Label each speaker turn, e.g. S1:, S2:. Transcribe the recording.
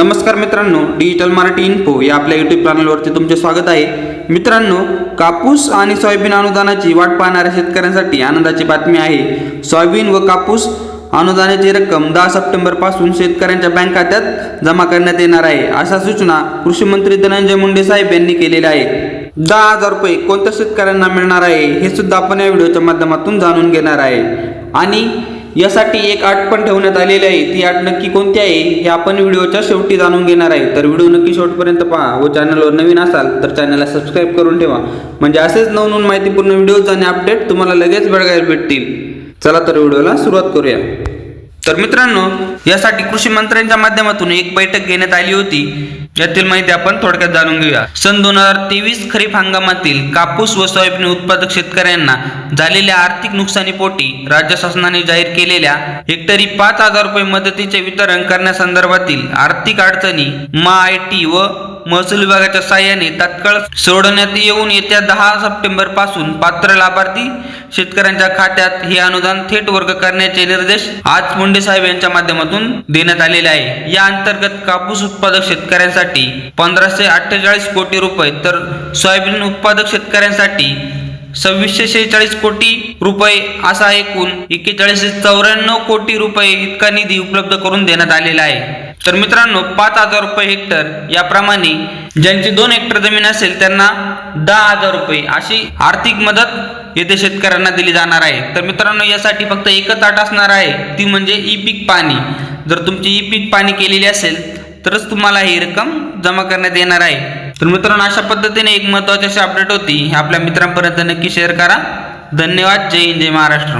S1: नमस्कार मित्रांनो digital Marathi info या आपल्या युट्यूब चॅनलवरती तुमचे स्वागत आहे. मित्रांनो कापूस आणि सोयाबीन अनुदानाची वाट पाहणाऱ्या शेतकऱ्यांसाठी आनंदाची बातमी आहे. सोयाबीन व कापूस अनुदानाची रक्कम दहा सप्टेंबरपासून शेतकऱ्यांच्या बँक खात्यात जमा करण्यात येणार आहे अशा सूचना कृषी मंत्री धनंजय मुंडे साहेब यांनी केलेल्या आहेत. दहा हजार रुपये कोणत्या शेतकऱ्यांना मिळणार आहे हे सुद्धा आपण या व्हिडिओच्या माध्यमातून जाणून घेणार आहे. आणि यासाठी एक आठ पण ठेवण्यात आलेली आहे. ती आठ नक्की कोणती आहे हे आपण व्हिडिओच्या शेवटी जाणून घेणार आहे. तर व्हिडिओ नक्की शेवटपर्यंत पहा व चॅनलवर नवीन असाल तर चॅनलला सबस्क्राईब करून ठेवा. म्हणजे असेच नवनवीन माहितीपूर्ण व्हिडिओज आणि अपडेट तुम्हाला लगेच बघायला भेटतील. चला तर व्हिडिओला सुरुवात करूया. तर मित्रांनो यासाठी कृषी मंत्र्यांच्या माध्यमातून एक बैठक घेण्यात आली होती. यातील माहिती आपण थोडक्यात जाणून घेऊया. सन दोन हजार तेवीस खरीप हंगामातील कापूस व सोयाबीन उत्पादक शेतकऱ्यांना झालेल्या आर्थिक नुकसानीपोटी राज्य शासनाने जाहीर केलेल्या हेक्टरी पाच हजार रुपये मदतीचे वितरण करण्यासंदर्भातील आर्थिक अडचणी टी व महसूल विभागाच्या साहाय्याने तात्काळ सोडवण्यात येऊन येत्या दहा सप्टेंबरपासून पात्र लाभार्थी शेतकऱ्यांच्या खात्यात हे अनुदान थेट वर्ग करण्याचे निर्देश आज मुंडे साहेब यांच्या माध्यमातून देण्यात आलेले आहे. या अंतर्गत कापूस उत्पादक शेतकऱ्यांसाठी पंधराशे अठ्ठेचाळीस कोटी रुपये तर सोयाबीन उत्पादक शेतकऱ्यांसाठी सव्वीसशे शेहेचाळीस कोटी रुपये असा एकूण एक्केचाळीसशे चौऱ्याण्णव कोटी रुपये इतका निधी उपलब्ध करून देण्यात आलेला आहे. तर मित्रांनो पाच हजार रुपये हेक्टर याप्रमाणे ज्यांची दोन हेक्टर जमीन असेल त्यांना दहा हजार रुपये अशी आर्थिक मदत येथे शेतकऱ्यांना दिली जाणार आहे. तर मित्रांनो यासाठी फक्त एकच अट असणार आहे. ती म्हणजे ई पीक पाणी. जर तुमची ई पीक पाणी केलेली असेल तरच तुम्हाला ही रक्कम जमा करण्यात येणार आहे. तर मित्रांनो अशा पद्धतीने एक महत्त्वाची अशी अपडेट होती. आपल्या मित्रांपर्यंत नक्की शेअर करा. धन्यवाद. जय हिंद जय महाराष्ट्र.